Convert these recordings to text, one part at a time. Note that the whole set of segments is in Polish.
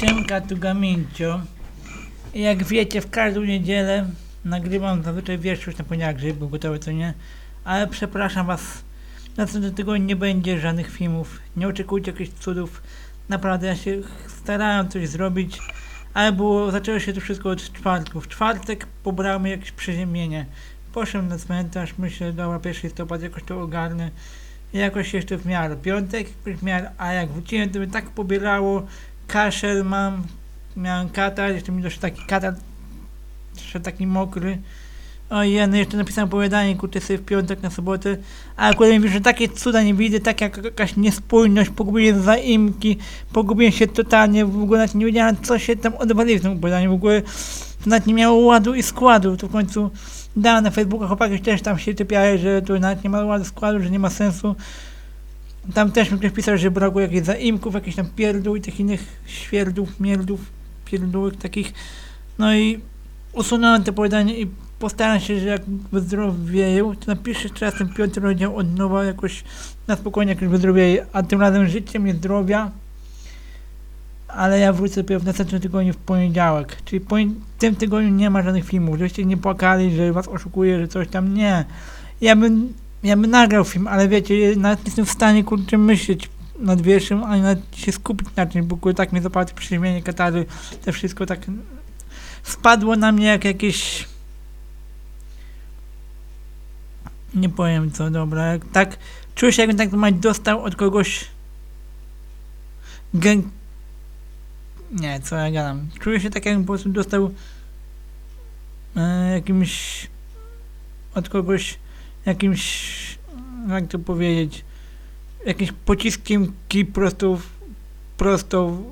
Siemka, tu Gamincio. I jak wiecie, w każdą niedzielę nagrywam zazwyczaj wierszuś na poniedziałek, żeby był gotowy, co nie. Ale przepraszam was, następnego tygodnia nie będzie żadnych filmów. Nie oczekujcie jakichś cudów. Naprawdę, ja się starałem coś zrobić, ale było, zaczęło się to wszystko od czwartku. W czwartek pobrałem jakieś przeziemienie. Poszedłem na cmentarz, myślę, dobra, pierwszy listopad, jakoś to ogarnę. I jakoś jeszcze w miarę. Piątek w miarę, a jak wróciłem, to mnie tak pobierało, kaszel mam, miałem katar, jeszcze mi doszedł taki katar, jeszcze taki mokry. O jeny, jeszcze napisałem opowiadanie, kurczę sobie w piątek na sobotę, a akurat mówię, że takie cuda nie widzę, tak jak jakaś niespójność, pogubiłem zaimki, pogubiłem się totalnie, w ogóle nawet nie wiedziałem co się tam odwaliło w tym opowiadaniu, w ogóle nawet nie miało ładu i składu, to w końcu dałem na Facebooka, chłopaki też tam się typiały, że tu nawet nie ma ładu składu, że nie ma sensu. Tam też mi ktoś pisał, że brakuje jakichś zaimków, jakichś tam pierdół i tych innych świerdów, mierdów, pierdółek takich. No i usunąłem te opowiadanie i postaram się, że jak wyzdrowieję, to napiszę jeszcze raz ten piąty rozdział od nowa jakoś na spokojnie jakoś wyzdrowieję, a tym razem życie mnie zdrowia. Ale ja wrócę dopiero w następnym tygodniu w poniedziałek. Czyli po, w tym tygodniu nie ma żadnych filmów, żebyście nie płakali, że was oszukuję, że coś tam. Nie. Ja bym ja bym nagrał film, ale wiecie, nawet nie jestem w stanie kurczę myśleć nad wierszem, ani nawet się skupić na czymś, bo kurde, tak mnie zapało te przeziemienie katary, to wszystko tak spadło na mnie jak jakieś nie powiem co, dobra, jak tak czuję się jakbym tak mać dostał od kogoś gę... nie, co ja gadam, czuję się tak jakbym po prostu dostał e, jakimś od kogoś jakimś, jak to powiedzieć, jakimś pociskiem kij prosto, w- prosto, w-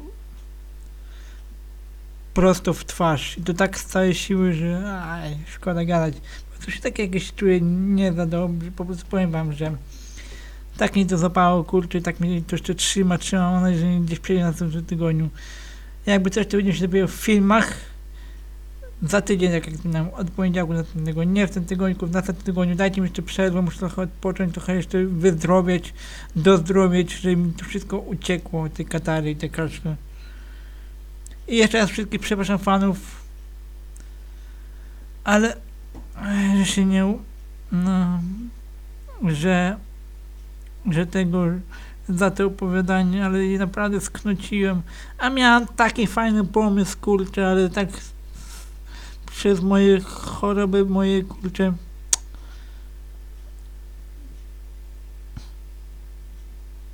prosto w twarz. I to tak z całej siły, że aj, szkoda gadać. Po prostu się tak jakieś czuję nie za dobrze. Po prostu powiem wam, że tak mnie to zapało, kurczę, tak mnie to jeszcze trzyma, trzyma. Mam nadzieję, że gdzieś przejdzie na następnym tygodniu. Jakby coś, to będzie się dopiero w filmach za tydzień, jak nam od poniedziałku następnego, nie w tym tygodniu, w następnym tygodniu, dajcie mi jeszcze przerwę, muszę trochę odpocząć, trochę jeszcze wyzdrowieć, dozdrowieć, żeby mi to wszystko uciekło, te katary i te kaszle. I jeszcze raz wszystkich przepraszam fanów, ale że się nie, no, że, że tego, za to opowiadanie, ale naprawdę sknociłem, a miałem taki fajny pomysł, kurczę, ale tak przez moje choroby, moje kurcze.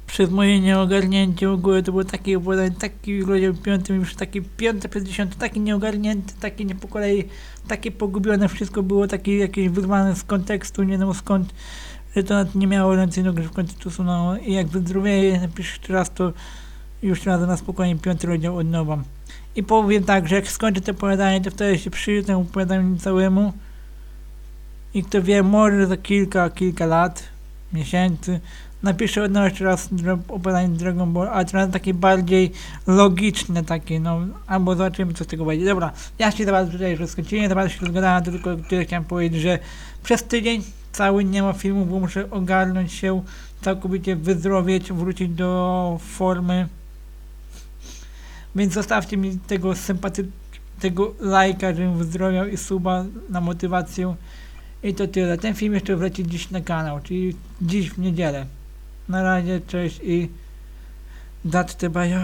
Przez moje nieogarnięcie ogóle to było takie opowiadanie, taki rozdział piąty, już taki piąty przez dziesiąty, taki nieogarnięty, taki nie po kolei, takie pogubione, wszystko było takie jakieś wyrwane z kontekstu, nie wiem skąd, że to nie miało ręce i nogi, że w końcu to usunęło i jak wyzdrowieję, napiszę jeszcze raz, to już razem na spokojnie piąty rozdział od nowa. I powiem tak, że jak skończę to opowiadanie, to wtedy się przyjrzę temu opowiadaniu całemu. I kto wie, może za kilka, kilka lat, miesięcy, napiszę nowa jeszcze raz opowiadanie Dragon Ball, ale teraz takie bardziej logiczne takie, no, albo zobaczymy co z tego będzie. Dobra, ja się teraz tutaj już rozkończyłem, teraz się rozgadałem, tylko tyle chciałem powiedzieć, że przez tydzień cały nie ma filmu, bo muszę ogarnąć się, całkowicie wyzdrowieć, wrócić do formy. Więc zostawcie mi tego sympaty, tego lajka, żebym wyzdrowiał i suba na motywację. I to tyle. Ten film jeszcze wleci dziś na kanał, czyli dziś w niedzielę. Na razie, cześć i dat bajo.